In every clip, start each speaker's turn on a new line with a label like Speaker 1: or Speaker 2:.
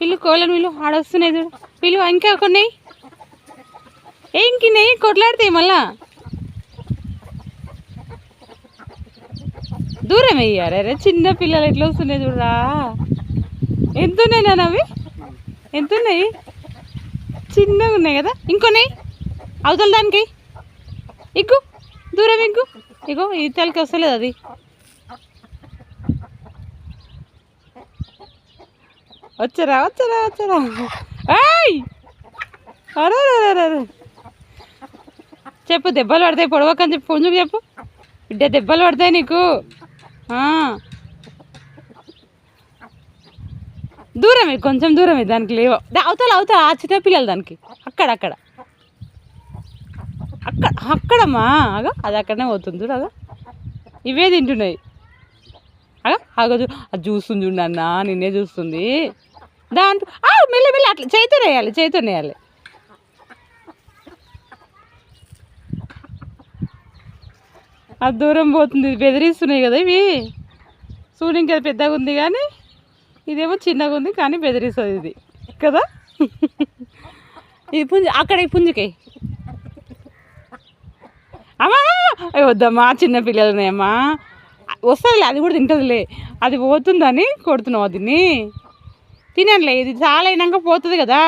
Speaker 1: పిల్లు కోళ్ళను వీళ్ళు ఆడొస్తున్నాయి చూడు. పిల్లు ఇంకా కొన్ని. ఏం కిన్నాయి కొట్లాడితే మళ్ళా? దూరం వెయ్యారు అరే చిన్న పిల్లలు ఎట్లా వస్తున్నాయి చూడరా ఎంత ఉన్నాయి నాన్న అవి? ఎంత ఉన్నాయి చిన్నగా ఉన్నాయి కదా. ఇంకొన్నాయి అవతల దానికి? ఇగ్గు దూరం ఇగ్గు ఇగో ఈ తలకి వస్తలేదు అది. వచ్చరా వచ్చరా వచ్చరా. ఏయ్! అరే చెప్పు దెబ్బలు పడతాయి పొడవకని చెప్పు. కొంచెం చెప్పు. బిడ్డ దెబ్బలు పడతాయి నీకు. దూరమే కొంచెం దూరమే దానికి లేవు. దా- అవతల అవతల ఆ చిన్న పిల్లలు దానికి. అక్కడ అక్కడ. అక్కడ అక్కడమ్మా. అగో అది అక్కడనే పోతుంది చూడు అగో ఇవే తింటున్నాయి. అగా అగో చూ అది చూస్తుంది చూడు అన్న నిన్నే చూస్తుంది. దాంట్లో ఆ, మెల్ల మెల్ల అట్లా చేతిని వేయాలి చేతిని వేయాలి అది దూరం పోతుంది బెదిరిస్తున్నాయి కదా ఇవి. చూడు అది పెద్దగా ఉంది కానీ ఇదేమో చిన్నగా ఉంది కానీ బెదిరిస్తుంది ఇది కదా? ఇది పుంజు అక్కడ ఈ పుంజుకాయ అమ్మా వద్దమ్మా చిన్న పిల్లలనేమ్మా వస్తుందిలే అది కూడా తింటుందిలే. అది పోతుందని కొడుతున్నావు దీన్ని. తినలే ఇది చాలా అయినాక పోతుంది కదా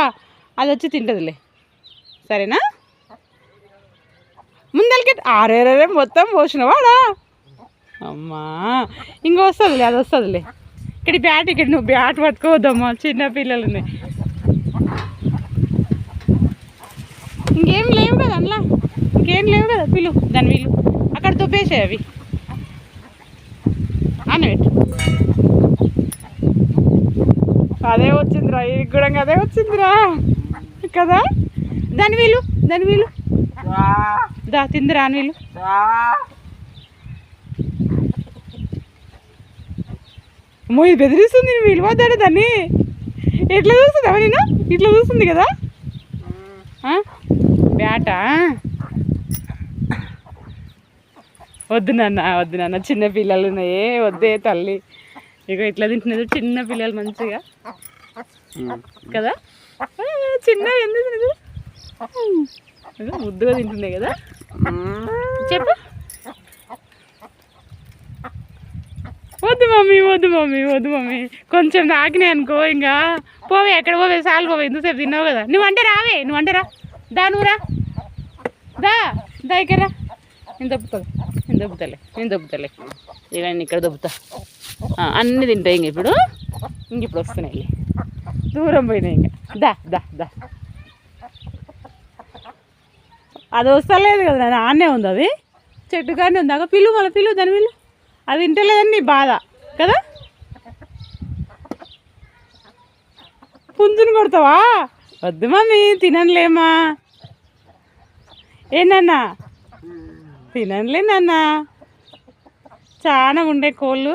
Speaker 1: అది వచ్చి తింటుందిలే. సరేనా? ముందరికి ఆరేరే మొత్తం పోసినవాడా అమ్మా ఇంక వస్తుందిలే అది వస్తుందిలే. ఇక్కడ బ్యాట్ ఇక్కడ నువ్వు బ్యాట్ పట్టుకోవద్దమ్మా చిన్న పిల్లలని. ఉన్నాయి ఇంకేం లేవు కదా అందులో ఇంకేం లేవు కదా పిలు దాని వీలు. అక్కడ దుబ్బేసాయి అవి. అని అదే వచ్చిందిరా ఇది కూడా అదే వచ్చిందిరా. కదా? దాని వీలు దాని వీలు. దా తిందిరా అని వీలు. అమ్మో ఇది బెదిరిస్తుంది వీలు. వద్దాడు దాన్ని. ఎట్లా చూస్తుంది? నేను ఇట్లా చూస్తుంది కదా? బ్యాట బ్యాటా? వద్దు నాన్న వద్దు నాన్న. చిన్న పిల్లలు ఉన్నాయే. వద్దే తల్లి. ఇక ఇట్లా తింటున్నది చిన్న పిల్లలు మంచిగా. కదా? చిన్న ఎందుకు ముద్దుగా తింటున్నాయి కదా? చెప్పు. వద్దు మమ్మీ వద్దు మమ్మీ వద్దు మమ్మీ. కొంచెం తాకినాయి అనుకో ఇంకా. పోవే ఎక్కడ పోవే? సాలు పోవే ఎంతసేపు తిన్నావు కదా. నువ్వు అంటే రావే నువ్వు అంటే రా. దా నువ్వురా దా దా ఇక్కడ రా. నేను దొబ్బుతా. నేను దొబ్బుతాలే నేను దొబ్బుతాలే ఇక్కడ దొబ్బుతా. అన్నీ తింటాయి ఇంక ఇప్పుడు. ఇంక ఇప్పుడు వస్తున్నాయి దూరం పోయినాయి ఇంకా. దా దా దా. అది వస్తలేదు కదా నాన్న ఆనే ఉంది అది. చెట్టు కానీ ఉంది. అక్క పిల్లు మళ్ళీ పిల్లు దాని పిల్లు అది తింటలేదని నీ బాధ కదా? పుంజుని కొడతావా? వద్దు మమ్మీ తిననులేమా ఏంటన్నా తిననులే నాన్న. చాలా ఉండే కోళ్ళు.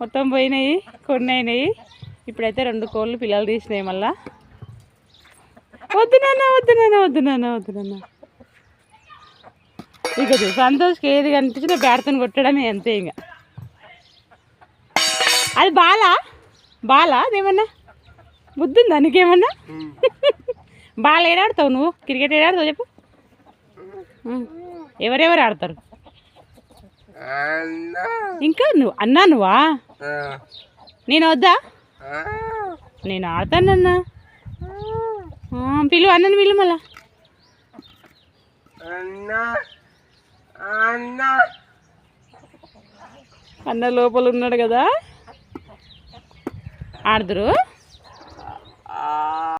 Speaker 1: మొత్తం పోయినాయి కొన్ని అయినాయి ఇప్పుడైతే రెండు కోళ్ళు పిల్లలు తీసినాయి మళ్ళా. వద్దు నాన్న వద్దు నాన్న వద్దు నాన్న వద్దు నాన్న. ఇక సంతోష్కి ఏది కనిపించినా బ్యాట్తో కొట్టడమే అంతే ఇంకా అది బాలా? బాలా అదేమన్నా బుద్ధి ఉందా నీకేమన్నా? బాల్ ఏడాడతావు నువ్వు? క్రికెట్ ఏడాడతావు చెప్పు? ఎవరెవరు ఆడతారు? ఇంకా నువ్వు అన్నా నువ్వా? నేను వద్దా? నేను ఆడతానన్నా ఆ, పిలువు అన్నని పిలువు మళ్ళా. అన్న లోపల ఉన్నాడు కదా. ఆడదురు.